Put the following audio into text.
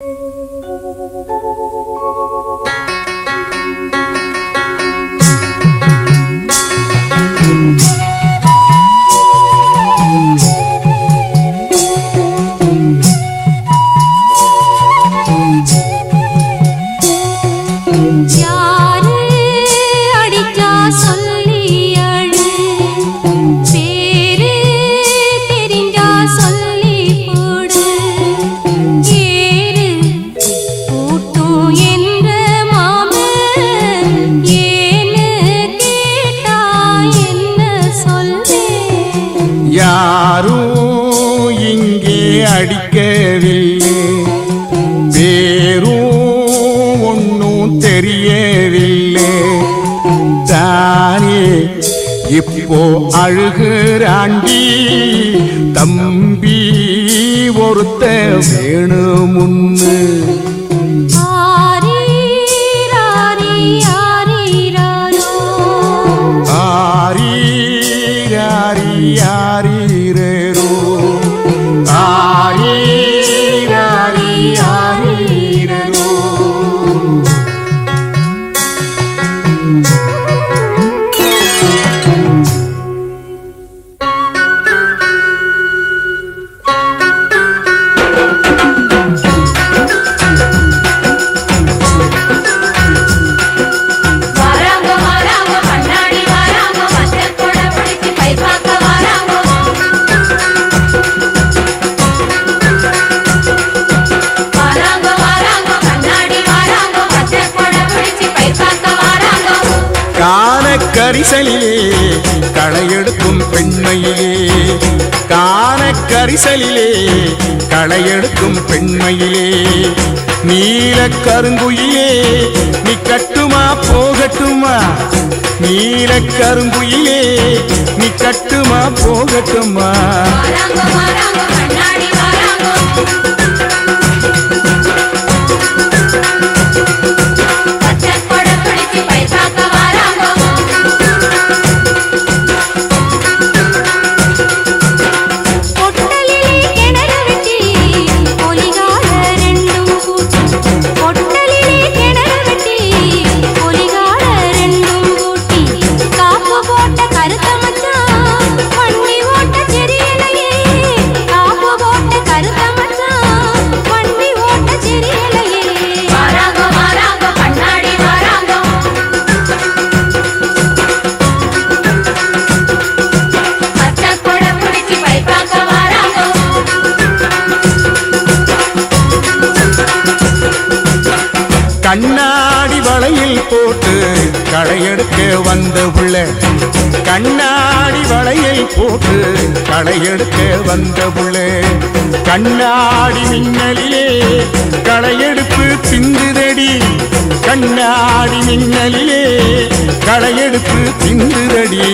Thank you. அடிக்கவில்லை பேரும் ஒன்றும் தெரியவில்லை தானே இப்போ அழுகிறாண்டி தம்பி ஒருத்த வேணுமுன்னு ஆரீராரி ஆரீராரோ ஆரி யாரி கரிசலிலே களையெடுக்கும் பெண்மையிலே. காண கரிசலிலே களையெடுக்கும் பெண்மையிலே. நீல கருங்குயிலே நீ கட்டுமா போகட்டுமா? நீல கருங்குயிலே நீ கட்டுமா போகட்டுமா கண்ணாடி வளையில் போட்டு களையெடுக்க வந்த புள்ள கண்ணாடி வளையில் போட்டு களையெடுக்க வந்த புள்ள கண்ணாடி மின்னலிலே களையெடுப்பு பிந்துதடி கண்ணாடி மின்னலிலே களையெடுப்பு பிந்துதடி